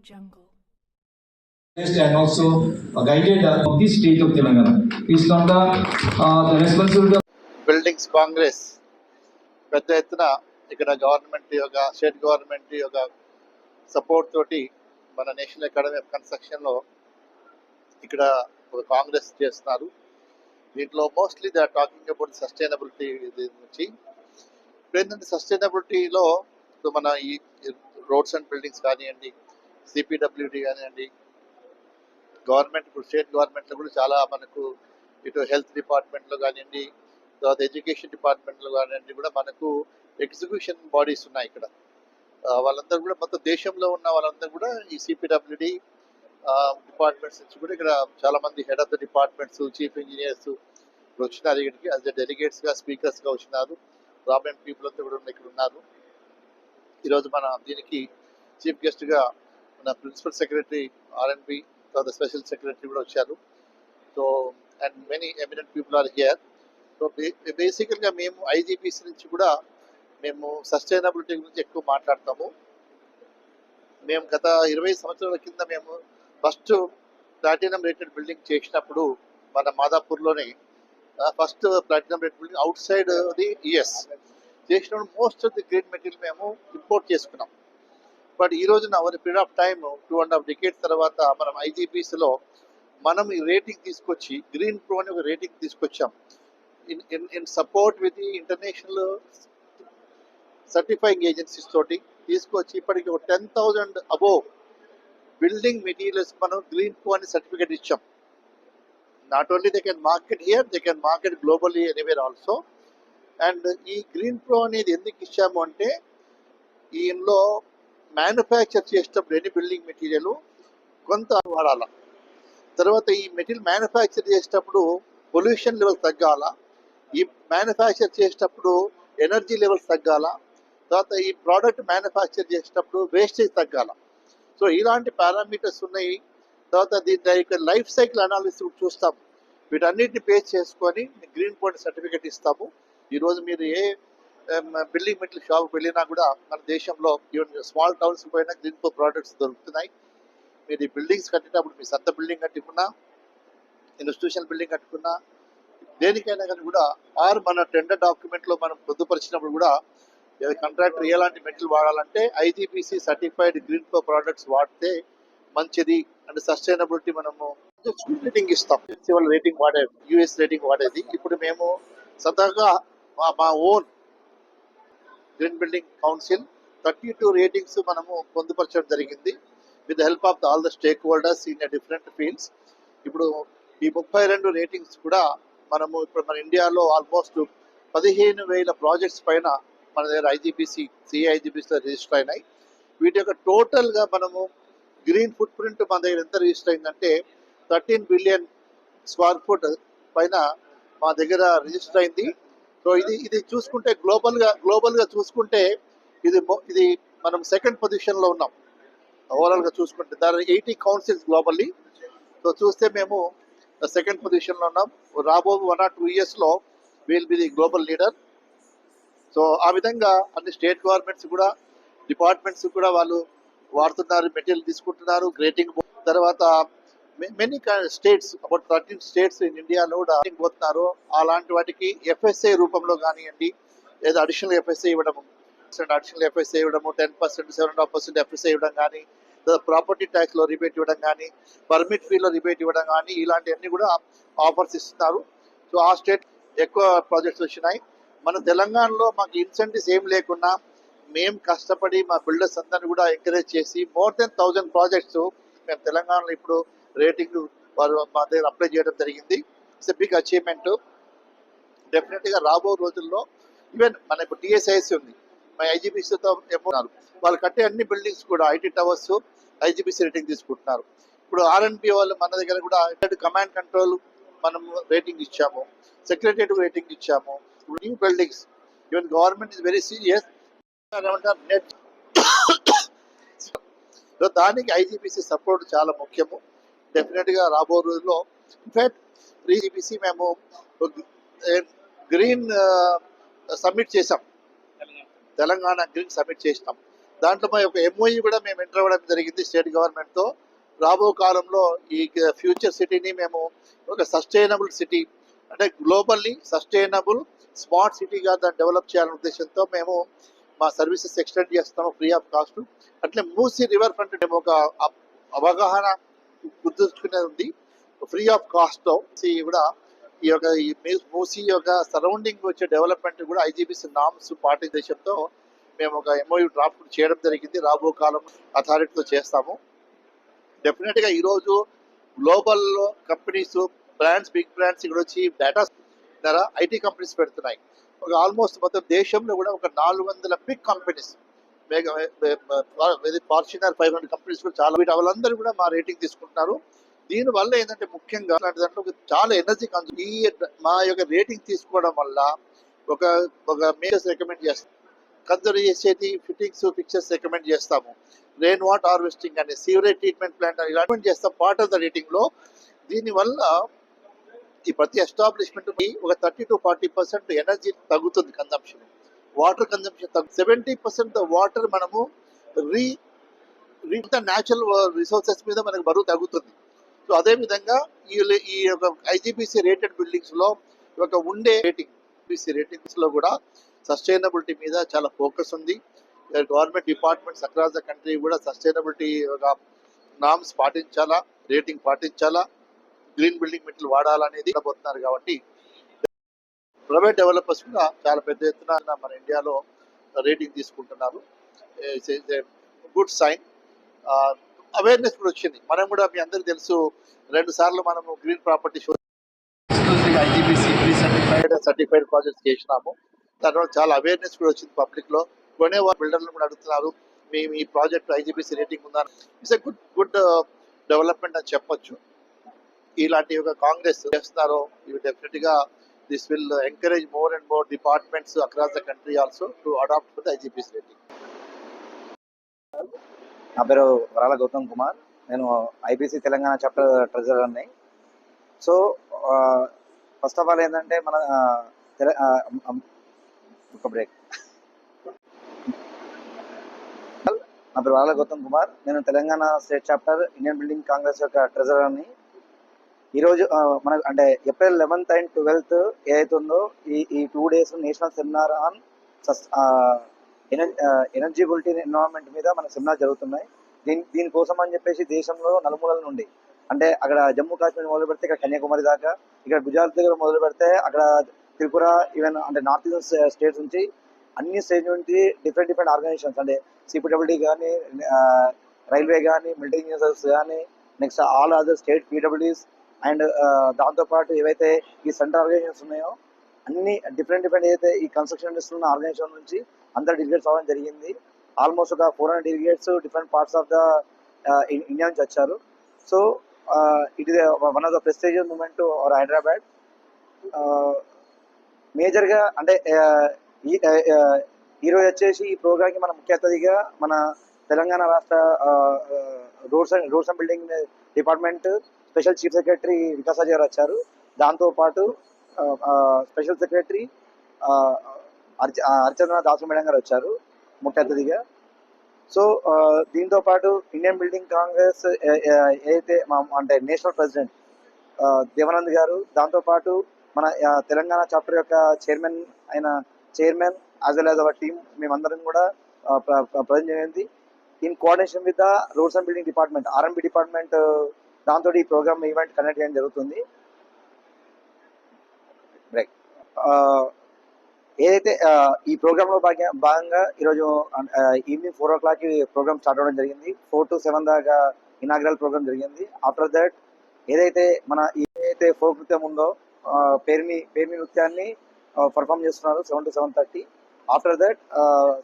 Jungle. and also guided uh, of the state of Telangana. Is from the, uh, the responsibility of buildings congress పెద్ద ఎత్తున ఇక్కడ government యొక్క state government యొక్క support తోటి మన national academy of కన్స్ట్రక్షన్లో ఇక్కడ ఒక కాంగ్రెస్ చేస్తున్నారు దీంట్లో mostly they are talking about sustainability నుంచి ఇప్పుడు ఏంటంటే సస్టైనబిలిటీలో ఇప్పుడు మన ఈ రోడ్స్ అండ్ బిల్డింగ్స్ కానివ్వండి సిపిడబ్ల్యూడి కానివ్వండి గవర్నమెంట్ ఇప్పుడు స్టేట్ గవర్నమెంట్లో కూడా చాలా మనకు ఇటు హెల్త్ డిపార్ట్మెంట్లో కానివ్వండి తర్వాత ఎడ్యుకేషన్ డిపార్ట్మెంట్లో కానివ్వండి కూడా మనకు ఎగ్జిక్యూషన్ బాడీస్ ఉన్నాయి ఇక్కడ. వాళ్ళందరూ కూడా మొత్తం దేశంలో ఉన్న వాళ్ళందరూ కూడా ఈ సిపిడబ్ల్యూడి డిపార్ట్మెంట్స్ నుంచి కూడా ఇక్కడ చాలా మంది head of the departments chief engineers ఇప్పుడు వచ్చినారు ఇక్కడికి. యాజ్ డెలిగేట్స్గా స్పీకర్స్గా వచ్చినారు. ప్రాబ్లమ్ పీపుల్ అంతా కూడా ఇక్కడ ఉన్నారు. ఈరోజు మన దీనికి చీఫ్ గెస్ట్గా నా principal secretary R N B తర్వాత స్పెషల్ సెక్రటరీ కూడా వచ్చారు. So and many eminent people are here so బేసికల్గా మేము ఐజీపీసీ నుంచి కూడా మేము సస్టైనబిలిటీ గురించి ఎక్కువ మాట్లాడతాము. మేము గత ఇరవై సంవత్సరాల కింద మేము ఫస్ట్ ప్లాటినం రేటెడ్ బిల్డింగ్ చేసినప్పుడు మన మాదాపూర్లోనే first platinum rated building outside the US చేసినప్పుడు most of the green material మేము ఇంపోర్ట్ చేసుకున్నాం. బట్ ఈ రోజున our period of time two and half decades తర్వాత మనం ఐజీపీస్లో మనం ఈ రేటింగ్ తీసుకొచ్చి గ్రీన్ ప్రో అని ఒక రేటింగ్ తీసుకొచ్చాం. In in in support with international certifying agencies తోటి తీసుకొచ్చి ఇప్పటికి ఒక ten thousand above building materials మనం గ్రీన్ ప్రో అని సర్టిఫికేట్ ఇచ్చాం. Not only they can market here they can market globally anywhere also and ఈ గ్రీన్ ప్రో అనేది ఎందుకు ఇచ్చాము అంటే ఈయనలో మ్యానుఫ్యాక్చర్ చేసేటప్పుడు ఎన్ని బిల్డింగ్ మెటీరియల్ కొంత వాడాల. తర్వాత ఈ మెటీరియల్ మ్యానుఫ్యాక్చర్ చేసేటప్పుడు పొల్యూషన్ లెవెల్ తగ్గాల. ఈ మ్యానుఫ్యాక్చర్ చేసేటప్పుడు ఎనర్జీ లెవెల్స్ తగ్గాల. తర్వాత ఈ ప్రోడక్ట్ మ్యానుఫ్యాక్చర్ చేసేటప్పుడు వేస్టేజ్ తగ్గాల. సో ఇలాంటి పారామీటర్స్ ఉన్నాయి. తర్వాత దీని యొక్క లైఫ్ సైకిల్ అనాలిసిస్ చూస్తాం వీటన్నిటిని పేస్ చేసుకొని గ్రీన్ పాయింట్ సర్టిఫికేట్ ఇస్తాము. ఈరోజు మీరు ఏ బిల్డింగ్ మెటీరియల్ షాప్కి వెళ్ళినా కూడా మన దేశంలో ఈవెన్ స్మాల్ టౌన్స్ పోయినా గ్రీన్ పో ప్రోడక్ట్స్ దొరుకుతున్నాయి. మీరు ఈ బిల్డింగ్స్ కట్టేటప్పుడు మీ సొంత బిల్డింగ్ కట్టుకున్నా ఇన్స్టిట్యూషన్ బిల్డింగ్ కట్టుకున్నా దేనికైనా కానీ కూడా ఆర్ మన టెండర్ డాక్యుమెంట్లో మనం పొందుపరిచినప్పుడు కూడా కాంట్రాక్టర్ ఎలాంటి మెటీరియల్ వాడాలంటే IGPC certified green pro products వాడితే మంచిది అండ్ సస్టైనబిలిటీ మనము రేటింగ్ ఇస్తాం. వాళ్ళ రేటింగ్ వాడేది యూఎస్ రేటింగ్ వాడేది. ఇప్పుడు మేము సదాగా మా మా own green building council thirty two ratings మనము పొందుపరచడం జరిగింది. With help of all the stakeholders in different fields ఇప్పుడు ఈ ముప్పై రెండు రేటింగ్స్ కూడా మనము ఇప్పుడు మన ఇండియాలో ఆల్మోస్ట్ పదిహేను వేల ప్రాజెక్ట్స్ పైన మన దగ్గర ఐజీపీసీ సిఐజీపీసీలో రిజిస్టర్ అయినాయి. వీటి యొక్క టోటల్గా మనము గ్రీన్ ఫుట్ ప్రింట్ మన దగ్గర ఎంత రిజిస్టర్ అయిందంటే థర్టీన్ బిలియన్ స్క్వేర్ ఫుట్ పైన మా దగ్గర రిజిస్టర్ అయింది. సో ఇది ఇది చూసుకుంటే గ్లోబల్గా గ్లోబల్గా చూసుకుంటే ఇది ఇది మనం సెకండ్ పొజిషన్లో ఉన్నాం. ఓవరాల్గా చూసుకుంటే దాని ఎయిటీ కౌన్సిల్స్ గ్లోబల్లీ సో చూస్తే మేము uh, సెకండ్ పొజిషన్లో ఉన్నాం. రాబో వన్ ఆర్ టూ ఇయర్స్లో will be the global leader so ఆ విధంగా అన్ని స్టేట్ గవర్నమెంట్స్ కూడా డిపార్ట్మెంట్స్ కూడా వాళ్ళు వాడుతున్నారు మెటీరియల్ తీసుకుంటున్నారు గ్రేటింగ్ తర్వాత many states about thirteen states in ఇండియాలో కూడా పోతున్నారు. అలాంటి వాటికి ఎఫ్ఎస్ఐ రూపంలో కానివ్వండి లేదా అడిషనల్ ఎఫ్ఎస్ఐ ఇవ్వడము అడిషనల్ ఎఫ్ఎస్ఐ ఇవ్వడము ten percent seven and half percent FSI ఇవ్వడం కానీ లేదా ప్రాపర్టీ ట్యాక్స్లో రిబేట్ ఇవ్వడం కానీ పర్మిట్ ఫీలో రిబేట్ ఇవ్వడం కానీ ఇలాంటివన్నీ కూడా ఆఫర్స్ ఇస్తున్నారు. సో ఆ స్టేట్ ఎక్కువ ప్రాజెక్ట్స్ వచ్చినాయి. మన తెలంగాణలో మాకు ఇన్సెంటివ్స్ ఏం లేకున్నా మేము కష్టపడి మా బిల్డర్స్ అందరిని కూడా ఎంకరేజ్ చేసి మోర్ దెన్ థౌజండ్ ప్రాజెక్ట్స్ మేము తెలంగాణలో ఇప్పుడు రేటింగ్ వారు మా దగ్గర అప్లై చేయడం జరిగింది. ఇట్స్ బిగ్ అచీవ్మెంట్ డెఫినెట్గా రాబో రోజుల్లో ఈవెన్ మన ఇప్పుడు టీఎస్ఐసి ఉంది. మా ఐజీబీసీతో ఉన్నారు వాళ్ళు కట్టే అన్ని బిల్డింగ్స్ కూడా ఐటీ టవర్స్ ఐజీబీసీ రేటింగ్ తీసుకుంటున్నారు. ఇప్పుడు ఆర్ఎన్బి వాళ్ళు మన దగ్గర కూడా కమాండ్ కంట్రోల్ మనం రేటింగ్ ఇచ్చాము. సెక్రటరియట్ రేటింగ్ ఇచ్చాము. ఇప్పుడు new buildings even government is very serious net దానికి ఐజీబీసీ సపోర్ట్ చాలా ముఖ్యము. డెఫినెట్గా రాబో రోజుల్లో. ఇన్ఫాక్ట్ ఐజీపీసీ మేము గ్రీన్ సబ్మిట్ చేసాం తెలంగాణ గ్రీన్ సబ్మిట్ చేసినాం. దాంట్లో మా యొక్క ఎంఓఈ కూడా మేము ఎంటర్ అవ్వడం జరిగింది స్టేట్ గవర్నమెంట్తో రాబో కాలంలో ఈ ఫ్యూచర్ సిటీని మేము ఒక సస్టైనబుల్ సిటీ అంటే గ్లోబల్లీ సస్టైనబుల్ స్మార్ట్ సిటీగా దాన్ని డెవలప్ చేయాలనే ఉద్దేశంతో మేము మా సర్వీసెస్ ఎక్స్టెండ్ చేస్తాము ఫ్రీ ఆఫ్ కాస్ట్ అట్లే మూసీ రివర్ ఫ్రంట్ మేము ఒక అవగాహన గుర్తుంచుకునేది ఉంది ఫ్రీ ఆఫ్ కాస్ట్ కూడా ఈ యొక్క ఈ మే- మూసీ యొక్క సరౌండింగ్ వచ్చే డెవలప్మెంట్ కూడా ఐజీబీసీ నామ్స్ పాటించేసంతో మేము ఒక ఎంఓయూ డ్రాఫ్ట్ చేయడం జరిగింది. రాబో కాలం అథారిటీతో చేస్తాము. డెఫినెట్గా ఈరోజు global companies brands big brands ఇక్కడ వచ్చి డేటా ధర ఐటీ కంపెనీస్ పెడుతున్నాయి. ఒక ఆల్మోస్ట్ మొత్తం దేశంలో కూడా ఒక నాలుగు వందల big companies mega Fortune five hundred companies కూడా చాలా వీటి వాళ్ళందరూ కూడా మా రేటింగ్ తీసుకుంటున్నారు దీని వల్ల ఏంటంటే ముఖ్యంగా అలాంటి దాంట్లో చాలా ఎనర్జీ కన్సూమ్ ఈ మా యొక్క రేటింగ్ తీసుకోవడం వల్ల ఒక ఒక మేజర్స్ రికమెండ్ చేస్తాం కన్సర్వ్ చేసేది ఫిట్టింగ్స్ ఫిక్చర్స్ రికమెండ్ చేస్తాము. రెయిన్ వాటర్ హార్వెస్టింగ్ అని సీవరేజ్ ట్రీట్మెంట్ ప్లాంట్ అని ఇలాంటి చేస్తాం పార్ట్ ఆఫ్ ద రేటింగ్లో దీనివల్ల ఈ ప్రతి ఎస్టాబ్లిష్మెంట్ ఒక thirty to forty percent energy తగ్గుతుంది కన్సంప్షన్ వాటర్ కన్జంప్షన్ తగ్గు. సెవెంటీ పర్సెంట్ వాటర్ మనము రీ రీ న్యాచురల్ రిసోర్సెస్ మీద మనకు బరువు తగ్గుతుంది. సో అదే విధంగా ఈ ఈ యొక్క ఐజీబీసీ రేటెడ్ బిల్డింగ్స్లో ఒక ఉండే రేటింగ్ బీసీ రేటింగ్స్లో కూడా సస్టైనబిలిటీ మీద చాలా ఫోకస్ ఉంది. Government departments across the country కూడా సస్టైనబిలిటీ ఒక నామ్స్ పాటించాలా రేటింగ్ పాటించాలా గ్రీన్ బిల్డింగ్ మెటీరియల్ వాడాలనేది పోతున్నారు కాబట్టి ప్రైవేట్ డెవలపర్స్ కూడా చాలా పెద్ద ఎత్తున మన ఇండియాలో రేటింగ్ తీసుకుంటున్నారు. గుడ్ సైన్ అవేర్నెస్ కూడా వచ్చింది. మనం కూడా మీ అందరికీ తెలుసు రెండు సార్లు మనము green property show certified certified projects చేసినాము. తర్వాత చాలా అవేర్నెస్ కూడా వచ్చింది పబ్లిక్లో కొనే వాళ్ళు బిల్డర్లు కూడా అడుగుతున్నారు మీ మీ ప్రాజెక్ట్ ఐజీబీసీ రేటింగ్ ఉందా? It's a good good development అని చెప్పొచ్చు. ఇలాంటి ఒక కాంగ్రెస్ చేస్తున్నారో ఇవి డెఫినెట్గా this will encourage more and more departments across the country also to adopt the IGBC rating నా పేరు వరాల గౌతమ్ కుమార్. నేను ఐబీసీ తెలంగాణ చాప్టర్ ట్రెజరర్ని సో ఫస్ట్ ఆఫ్ ఆల్ ఏంటంటే మన ఆ, ఒక బ్రేక్. నా పేరు వరాల గౌతమ్ కుమార్. నేను Telangana state chapter Indian building congress యొక్క ట్రెజరర్ని. ఈరోజు మన అంటే ఏప్రిల్ లెవెన్త్ అండ్ ట్వెల్త్ ఏదైతే ఉందో ఈ ఈ two days national seminar on ఎనర్జిబిలిటీ environment మీద మన సెమినార్ జరుగుతున్నాయి. దీని దీనికోసం అని చెప్పేసి దేశంలో నలుమూలల నుండి అంటే అక్కడ జమ్మూ కాశ్మీర్ మొదలు పెడితే ఇక్కడ కన్యాకుమారి దాకా ఇక్కడ గుజరాత్ దగ్గర మొదలు పెడితే అక్కడ త్రిపుర ఈవెన్ అంటే నార్త్ ఈస్ట్ స్టేట్స్ నుంచి అన్ని స్టేట్ నుంచి డిఫరెంట్ డిఫరెంట్ ఆర్గనైజేషన్స్ అంటే సిపిడబ్ల్యూడి కానీ రైల్వే కానీ మిలిటరీ ఇంజనీర్స్ కానీ next all other state PWDs and దాంతోపాటు ఏవైతే ఈ సెంటర్ ఆర్గనైజేషన్స్ ఉన్నాయో అన్ని డిఫరెంట్ డిఫరెంట్ ఏదైతే ఈ కన్స్ట్రక్షన్ ఇండస్ట్రీ ఉన్న ఆర్గనైజేషన్ నుంచి అందరు డెలిగేట్స్ అవ్వడం జరిగింది. ఆల్మోస్ట్ ఒక four hundred delegates different parts of the India నుంచి వచ్చారు. So it is one of the prestigious moment or Hyderabad మేజర్గా అంటే ఈ ఈరోజు వచ్చేసి ఈ ప్రోగ్రామ్కి మన ముఖ్య అతిథిగా మన తెలంగాణ రాష్ట్ర roads and roads and building department special chief secretary Vikasaji గారు వచ్చారు. దాంతోపాటు స్పెషల్ సెక్రటరీ అర్చ అర్చన దాసు మేడం గారు వచ్చారు ముఖ్య అతిథిగా. సో దీంతో పాటు ఇండియన్ బిల్డింగ్ కాంగ్రెస్ ఏదైతే అంటే నేషనల్ ప్రెసిడెంట్ దేవానంద్ గారు దాంతోపాటు మన తెలంగాణ చాప్టర్ యొక్క చైర్మన్ అయిన chairman as well as our team మేమందరం కూడా ప్రజెంట్ చేయండి in coordination with the roads and building department RMB department దాంతో ఈ ప్రోగ్రామ్ ఈవెంట్ కండక్ట్ చేయడం జరుగుతుంది. రైట్ ఏదైతే ఈ ప్రోగ్రాంలో లో భాగంగా ఈరోజు evening four o'clock programme start అవ్వడం జరిగింది. ఫోర్ టు సెవెన్ దాకా ఇనాగ్రల్ ప్రోగ్రామ్ జరిగింది. ఆఫ్టర్ దట్ ఏదైతే మన ఏదైతే ఫోక్ నృత్యం ఉందో పేర్మి పేర్మి నృత్యాన్ని పర్ఫామ్ చేస్తున్నారు seven to seven thirty. After that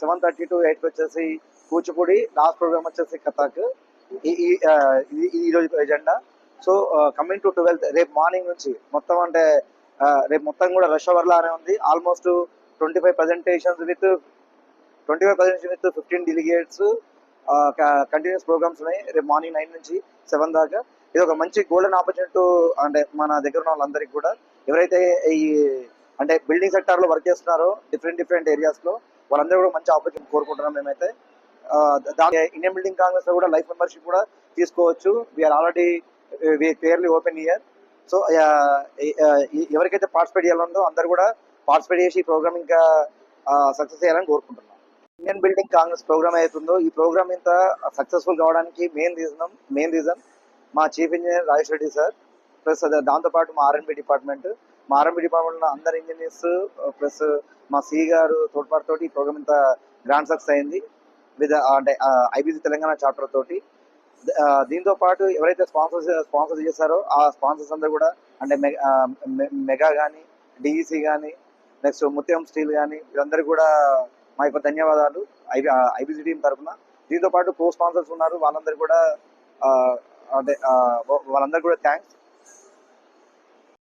seven thirty to ఎయిట్కి వచ్చేసి కూచిపూడి లాస్ట్ ప్రోగ్రామ్ వచ్చేసి కథక్. ఈ ఈ- ఈ రోజు agenda so coming to twelfth రేపు మార్నింగ్ నుంచి మొత్తం అంటే రేపు మొత్తం కూడా రష్ అవర్ లానే ఉంది. Almost twenty five presentations with twenty five presentation with fifteen delegates continuous programmes ఉన్నాయి. రేపు మార్నింగ్ నైన్ నుంచి సెవెన్ దాకా. ఇది ఒక మంచి గోల్డెన్ ఆపర్చునిటీ అంటే మన దగ్గర ఉన్న వాళ్ళందరికీ కూడా. ఎవరైతే ఈ అంటే బిల్డింగ్ సెక్టార్లో వర్క్ చేస్తున్నారో డిఫరెంట్ డిఫరెంట్ ఏరియాస్లో వాళ్ళందరూ కూడా మంచి ఆపర్చునిటీ కోరుకుంటున్నాం మేమైతే. ఇండియన్ బిల్డింగ్ కాంగ్రెస్లో కూడా లైఫ్ మెంబర్షిప్ కూడా తీసుకోవచ్చు. We are already clearly open year so ఎవరికైతే పార్టిసిపేట్ చేయాలందో అందరు కూడా పార్టిసిపేట్ చేసి ఈ ప్రోగ్రామ్ ఇంకా సక్సెస్ చేయాలని కోరుకుంటున్నాం. ఇండియన్ బిల్డింగ్ కాంగ్రెస్ ప్రోగ్రామ్ అవుతుందో ఈ ప్రోగ్రామ్ ఇంత సక్సెస్ఫుల్ కావడానికి మెయిన్ రీజన్ మెయిన్ రీజన్ మా chief engineer Rajesh Reddy sir plus దాంతోపాటు మా ఆర్ఎన్బి డిపార్ట్మెంట్ మా ఆర్ఎన్బి డిపార్ట్మెంట్లో అందరు ఇంజనీర్స్ ప్లస్ మా సి గారు తోడ్పాటుతోటి ఈ ప్రోగ్రామ్ ఇంత గ్రాండ్ సక్సెస్ అయింది. విత్ అంటే ఐబీసీ తెలంగాణ చాప్టర్ తోటి దీంతో పాటు ఎవరైతే స్పాన్సర్స్ స్పాన్సర్ చేశారో ఆ స్పాన్సర్స్ అందరూ కూడా అంటే మె- మెగా కానీ డిఈసి కానీ నెక్స్ట్ ముత్యం స్టీల్ కానీ వీరందరూ కూడా మా యొక్క ధన్యవాదాలు ఐబీ ఐబీసీ టీం తరఫున. దీంతో పాటు కో స్పాన్సర్స్ ఉన్నారు వాళ్ళందరూ కూడా అంటే వాళ్ళందరూ కూడా థ్యాంక్స్.